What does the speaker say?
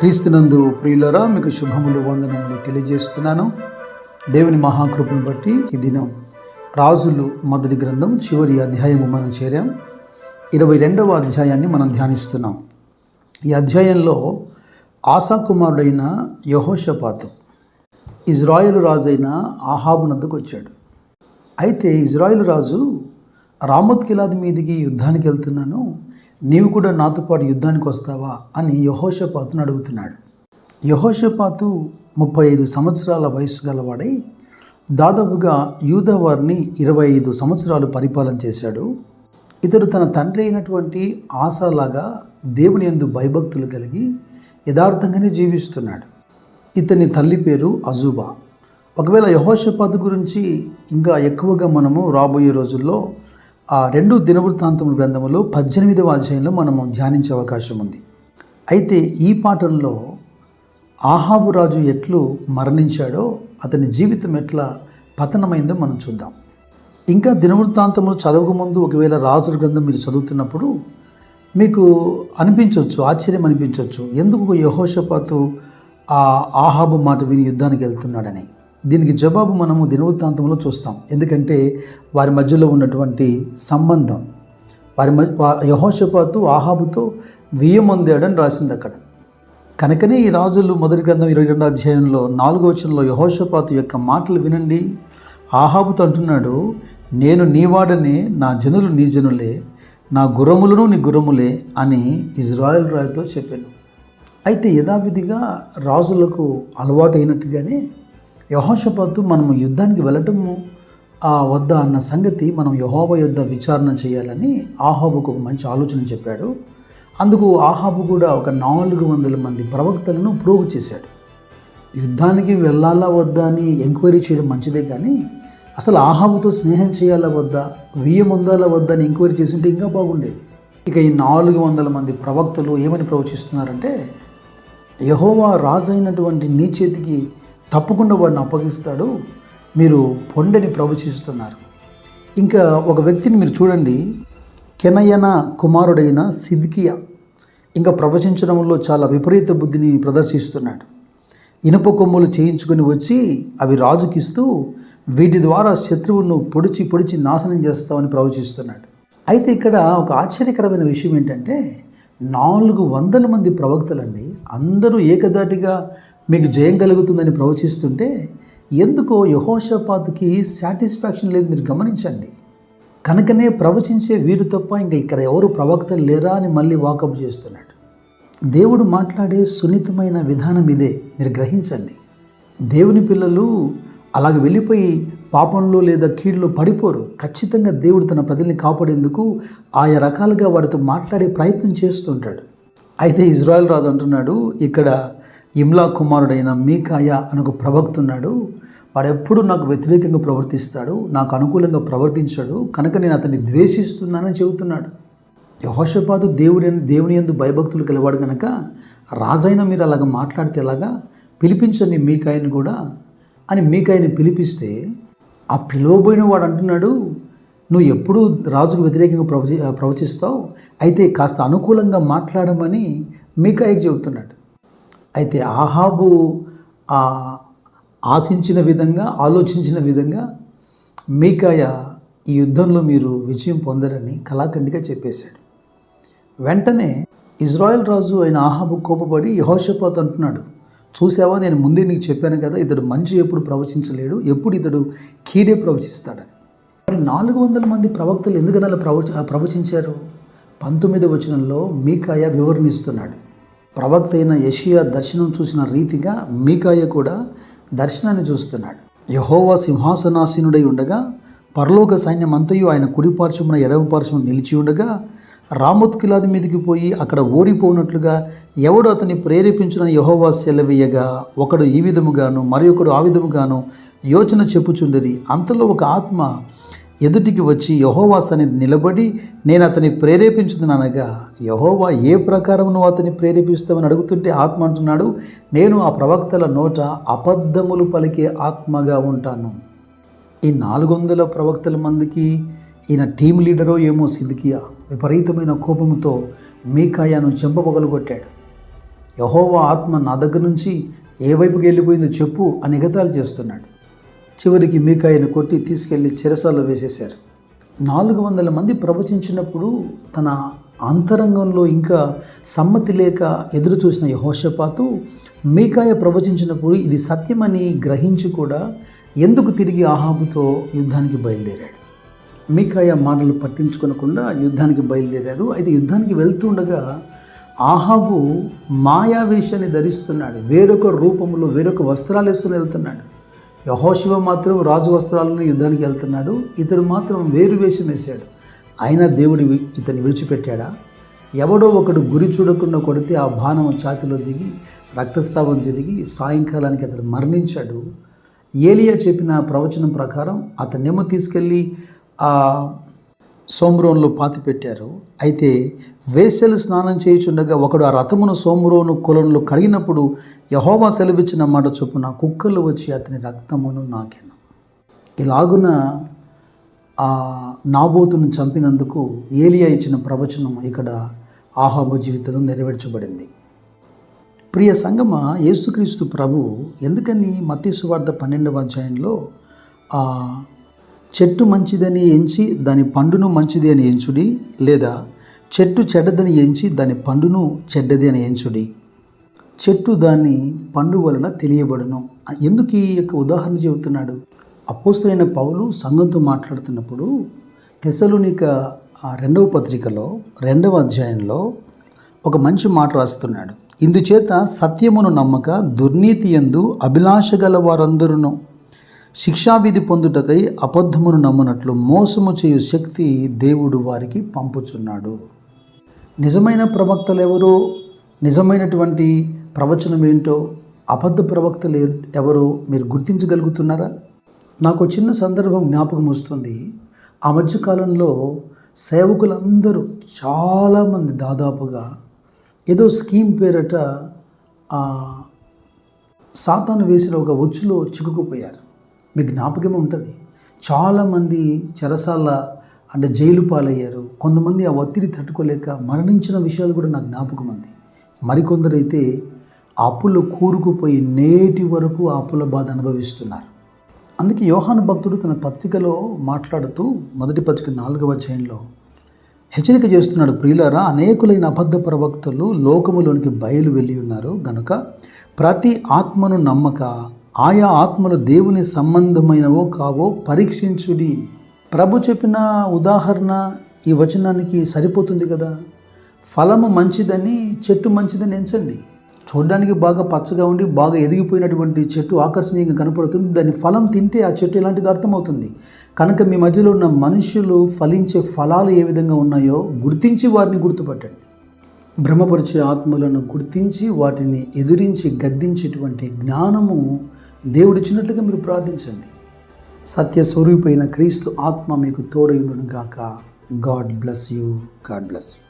క్రీస్తునందు ప్రియులరా మీకు శుభములు వందనములు తెలియజేస్తున్నాను. దేవుని మహాకృపను బట్టి ఈ దినం రాజులు మొదటి గ్రంథం చివరి అధ్యాయము మనం చేరాం. ఇరవై రెండవ అధ్యాయాన్ని మనం ధ్యానిస్తున్నాం. ఈ అధ్యాయంలో ఆశా కుమారుడైన యహోషపాతు ఇజ్రాయేలు రాజైన ఆహాబు వచ్చాడు. అయితే ఇజ్రాయేల్ రాజు రామత్ కిలాది మీదికి యుద్ధానికి వెళ్తున్నాను. నీవు కూడా నాతో పాటు యుద్ధానికి వస్తావా? అని యహోషపాతును అడుగుతున్నాడు. యహోషపాతు ముప్పై ఐదు సంవత్సరాల వయసు గలవాడై దాదాపుగా యూదవారిని ఇరవై ఐదు సంవత్సరాలు పరిపాలన చేశాడు. ఇతడు తన తండ్రి అయినటువంటి ఆశలాగా దేవుని యందు భయభక్తులు కలిగి యథార్థంగానే జీవిస్తున్నాడు. ఇతని తల్లి పేరు అజూబా. ఒకవేళ యహోషపాతు గురించి ఇంకా ఎక్కువగా మనము రాబోయే రోజుల్లో ఆ రెండు దినవృత్తాంతముల గ్రంథములో పద్దెనిమిదవ అధ్యాయంలో మనము ధ్యానించే అవకాశం ఉంది. అయితే ఈ పాఠంలో ఆహాబు రాజు ఎట్లు మరణించాడో అతని జీవితం ఎట్లా పతనమైందో మనం చూద్దాం. ఇంకా దినవృత్తాంతములు చదవక ముందు ఒకవేళ రాజుల గ్రంథం మీరు చదువుతున్నప్పుడు మీకు అనిపించవచ్చు ఆశ్చర్యం అనిపించవచ్చు ఎందుకు యహోషపాతు ఆ ఆహాబు మాట విని యుద్ధానికి వెళ్తున్నాడని. దీనికి జవాబు మనము దినవృత్తాంతంలో చూస్తాం. ఎందుకంటే వారి మధ్యలో ఉన్నటువంటి సంబంధం వారి మ యహోషపాతు ఆహాబుతో వియ్యమొందాడని రాసింది అక్కడ. కనుకనే ఈ రాజులు మొదటి గ్రంథం ఇరవై రెండో అధ్యాయంలో నాలుగో వచనంలో యహోషపాతు యొక్క మాటలు వినండి. ఆహాబుతో అంటున్నాడు నేను నీవాడనే నా జనులు నీ జనులే నా గుర్రములను నీ గుర్రములే అని ఇజ్రాయెల్ రాయుతో చెప్పాను. అయితే యథావిధిగా రాజులకు అలవాటు అయినట్టుగానే యహోషపాతు మనము యుద్ధానికి వెళ్ళటము ఆ వద్ద అన్న సంగతి మనం యహోబ యుద్ధ విచారణ చేయాలని ఆహాబుకు ఒక మంచి ఆలోచన చెప్పాడు. అందుకు ఆహాబు కూడా ఒక నాలుగు వందల మంది ప్రవక్తలను ప్రోగు చేశాడు. యుద్ధానికి వెళ్ళాలా వద్దా అని ఎంక్వైరీ చేయడం మంచిదే కానీ అసలు ఆహాబుతో స్నేహం చేయాలా వద్దా వియ్యం ఉందాలా వద్దా అని ఎంక్వైరీ చేసింటే ఇంకా బాగుండేది. ఇక ఈ నాలుగు వందల మంది ప్రవక్తలు ఏమని ప్రవచిస్తున్నారంటే యహోవా రాజైనటువంటి నీ చేతికి తప్పకుండా వాడిని అప్పగిస్తాడు. మీరు పొండని ప్రవచిస్తున్నారు. ఇంకా ఒక వ్యక్తిని మీరు చూడండి. కెనయన కుమారుడైన సిద్కియా. ఇంకా ప్రవచించడంలో చాలా విపరీత బుద్ధిని ప్రదర్శిస్తున్నాడు. ఇనుప కొమ్ములు చేయించుకొని వచ్చి అవి రాజుకిస్తూ వీటి ద్వారా శత్రువును పొడిచి పొడిచి నాశనం చేస్తామని ప్రవచిస్తున్నాడు. అయితే ఇక్కడ ఒక ఆశ్చర్యకరమైన విషయం ఏంటంటే నాలుగు వందల మంది ప్రవక్తలండి అందరూ ఏకదాటిగా మీకు జయం కలుగుతుందని ప్రవచిస్తుంటే ఎందుకో యహోషపాత్కి సాటిస్ఫాక్షన్ లేదు మీరు గమనించండి. కనుకనే ప్రవచించే వీరు తప్ప ఇంకా ఇక్కడ ఎవరు ప్రవక్తలు లేరా అని మళ్ళీ వాకప్ చేస్తున్నాడు. దేవుడు మాట్లాడే సున్నితమైన విధానం ఇదే మీరు గ్రహించండి. దేవుని పిల్లలు అలాగ వెళ్ళిపోయి పాపంలో లేదా కీడులో పడిపోరు. ఖచ్చితంగా దేవుడు తన ప్రజల్ని కాపాడేందుకు ఆయా రకాలుగా వారితో మాట్లాడే ప్రయత్నం చేస్తుంటాడు. అయితే ఇజ్రాయెల్ రాజు అంటున్నాడు ఇక్కడ ఇమ్లా కుమారుడైన మీకాయ అని ఒక ప్రవక్త ఉన్నాడు. వాడు ఎప్పుడు నాకు వ్యతిరేకంగా ప్రవర్తిస్తాడు నాకు అనుకూలంగా ప్రవర్తించాడు కనుక నేను అతన్ని ద్వేషిస్తున్నానని చెబుతున్నాడు. యహోషపాదు దేవుడి దేవుని ఎందు భయభక్తులు కలివాడు కనుక రాజైన మీరు అలాగ మాట్లాడితే ఎలాగా? పిలిపించండి మీకాయని కూడా. అని మీకాయని పిలిపిస్తే ఆ పిలువబోయిన వాడు అంటున్నాడు నువ్వు ఎప్పుడూ రాజుకు వ్యతిరేకంగా ప్రవచి ప్రవచిస్తావు అయితే కాస్త అనుకూలంగా మాట్లాడమని మీకాయకి చెబుతున్నాడు. అయితే ఆహాబు ఆశించిన విధంగా ఆలోచించిన విధంగా మీకాయ ఈ యుద్ధంలో మీరు విజయం పొందరని కళాఖండిగా చెప్పేశాడు. వెంటనే ఇజ్రాయెల్ రాజు అయిన ఆహాబు కోపపడి యహోషపాత్ అంటున్నాడు చూసావా నేను ముందే నీకు చెప్పాను కదా ఇతడు మంచి ఎప్పుడు ప్రవచించలేడు ఎప్పుడు ఇతడు కీడే ప్రవచిస్తాడని. మరి నాలుగు వందల మంది ప్రవక్తలు ఎందుకని అలా ప్రవచ ప్రవచించారు? పంతొమ్మిది వచనంలో మీకాయ వివరణిస్తున్నాడు ప్రవక్త అయిన యషియా దర్శనం చూసిన రీతిగా మీకాయ కూడా దర్శనాన్ని చూస్తున్నాడు. యహోవా సింహాసనాసీనుడై ఉండగా పరలోక సైన్యం అంతయు ఆయన కుడిపార్శ్వమున ఎడమ నిలిచి ఉండగా రామోత్ కిలాది మీదకి పోయి అక్కడ ఓడిపోనట్లుగా ఎవడు అతన్ని ప్రేరేపించిన యహోవా సెలవీయగా ఒకడు ఈ విధముగాను మరి ఒకడు ఆ విధముగాను యోచన చెప్పుచుండేది అంతలో ఒక ఆత్మ ఎదుటికి వచ్చి యహోవా సన్నిధి నిలబడి నేను అతన్ని ప్రేరేపించుతున్నానగా యహోవా ఏ ప్రకారం నువ్వు అతని ప్రేరేపిస్తామని అడుగుతుంటే ఆత్మ అంటున్నాడు నేను ఆ ప్రవక్తల నోట అబద్ధములు పలికే ఆత్మగా ఉంటాను. ఈ నాలుగు వందల ప్రవక్తల మందికి ఈయన టీం లీడరో ఏమో సిద్కియా విపరీతమైన కోపంతో మీకాయాను చెంపపగలగొట్టాడు. యహోవా ఆత్మ నా దగ్గర నుంచి ఏ వైపుకి వెళ్ళిపోయిందో చెప్పు అని ఎగతాలు చేస్తున్నాడు. చివరికి మీకాయను కొట్టి తీసుకెళ్ళి చెరసాల్లో వేసేశారు. నాలుగు వందల మంది ప్రవచించినప్పుడు తన అంతరంగంలో ఇంకా సమ్మతి లేక ఎదురు చూసిన యహోషపాతు మీకాయ ప్రవచించినప్పుడు ఇది సత్యమని గ్రహించి కూడా ఎందుకు తిరిగి ఆహాబుతో యుద్ధానికి బయలుదేరాడు? మీకాయ మాటలు పట్టించుకోనకుండా యుద్ధానికి బయలుదేరారు. అయితే యుద్ధానికి వెళ్తుండగా ఆహాబు మాయావేశాన్ని ధరిస్తున్నాడు. వేరొక రూపంలో వేరొక వస్త్రాలు వేసుకుని వెళ్తున్నాడు. యహోశివ మాత్రం రాజు వస్త్రాలను యుద్ధానికి వెళ్తున్నాడు. ఇతడు మాత్రం వేరు వేషం వేశాడు. అయినా దేవుడు వి- ఇతన్ని విడిచిపెట్టాడా? ఎవడో ఒకడు గురి చూడకుండా కొడితే ఆ బాణం ఛాతిలో దిగి రక్తస్రావం జరిగి సాయంకాలానికి అతడు మరణించాడు. ఏలియా చెప్పిన ప్రవచనం ప్రకారం అతన్నేమో తీసుకెళ్ళి ఆ పాతిపెట్టారు. పాతి పెట్టారు అయితే వేసెలు స్నానం చేయుచుండగా ఒకడు ఆ రథమును సోమరోను కొలంలో కడిగినప్పుడు యహోవా సెలవిచ్చిన మాట చొప్పున కుక్కలు వచ్చి అతని రక్తమును నాకెను. ఇలాగున ఆ నాబోతును చంపినందుకు ఏలియా ఇచ్చిన ప్రవచనం ఇక్కడ ఆహాబు జీవితంలో నెరవేర్చబడింది. ప్రియ సంగమ యేసుక్రీస్తు ప్రభు ఎందుకని మత్తీసు వార్త పన్నెండవ అధ్యాయంలో చెట్టు మంచిదని ఎంచి దాని పండును మంచిది అని ఎంచుడి లేదా చెట్టు చెడ్డదని ఎంచి దాని పండును చెడ్డది అని ఎంచుడి. చెట్టు దాని పండు వలన తెలియబడును. ఎందుకు ఈ యొక్క ఉదాహరణ చెబుతున్నాడు? అపోస్తులైన పౌలు సంఘంతో మాట్లాడుతున్నప్పుడు తెసలునిక ఆ రెండవ పత్రికలో రెండవ అధ్యాయంలో ఒక మంచి మాట రాస్తున్నాడు. ఇందుచేత సత్యమును నమ్మక దుర్నీతి ఎందు అభిలాష గల వారందరూ శిక్షావిధి పొందుటకై అబద్ధమును నమ్మునట్లు మోసము చేయు శక్తి దేవుడు వారికి పంపుచున్నాడు. నిజమైన ప్రవక్తలు ఎవరో నిజమైనటువంటి ప్రవచనం ఏంటో? అబద్ధ ప్రవక్తలు ఎవరో? మీరు గుర్తించగలుగుతున్నారా? నాకు చిన్న సందర్భం జ్ఞాపకం వస్తుంది. ఆ మధ్యకాలంలో సేవకులందరూ చాలామంది దాదాపుగా ఏదో స్కీమ్ పేరట సాతాను వేసిన ఒక ఒచ్చులో చిక్కుకుపోయారు. మీకు జ్ఞాపకమే ఉంటుంది. చాలామంది చెరసాల అంటే జైలు పాలయ్యారు. కొంతమంది ఆ ఒత్తిడి తట్టుకోలేక మరణించిన విషయాలు కూడా నాకు జ్ఞాపకం ఉంది మరికొందరైతే అప్పులు కూరుకుపోయి నేటి వరకు ఆ అప్పుల బాధ అనుభవిస్తున్నారు. అందుకే యోహాను భక్తుడు తన పత్రికలో మాట్లాడుతూ మొదటి పత్రిక నాలుగవ అధ్యాయంలో హెచ్చరిక చేస్తున్నాడు ప్రియులారా అనేకులైన అబద్ధ ప్రవక్తలు లోకములోనికి బయలు వెళ్ళి ఉన్నారు. గనుక ప్రతి ఆత్మను నమ్మక ఆయా ఆత్మలు దేవుని సంబంధమైనవో కావో పరీక్షించుడి. ప్రభు చెప్పిన ఉదాహరణ ఈ వచనానికి సరిపోతుంది కదా? ఫలము మంచిదని చెట్టు మంచిదని ఎంచండి. చూడడానికి బాగా పచ్చగా ఉండి బాగా ఎదిగిపోయినటువంటి చెట్టు ఆకర్షణీయంగా కనపడుతుంది. దాని ఫలం తింటే ఆ చెట్టు ఎలాంటిది అర్థమవుతుంది. కనుక మీ మధ్యలో ఉన్న మనుషులు ఫలించే ఫలాలు ఏ విధంగా ఉన్నాయో గుర్తించి వారిని గుర్తుపట్టండి. భ్రమపరిచే ఆత్మలను గుర్తించి వాటిని ఎదిరించి గద్దించేటువంటి జ్ఞానము దేవుడిచ్చినట్లుగా మీరు ప్రార్థించండి. సత్య స్వరూపైన క్రీస్తు ఆత్మ మీకు తోడైండును గాక God bless you. God bless you.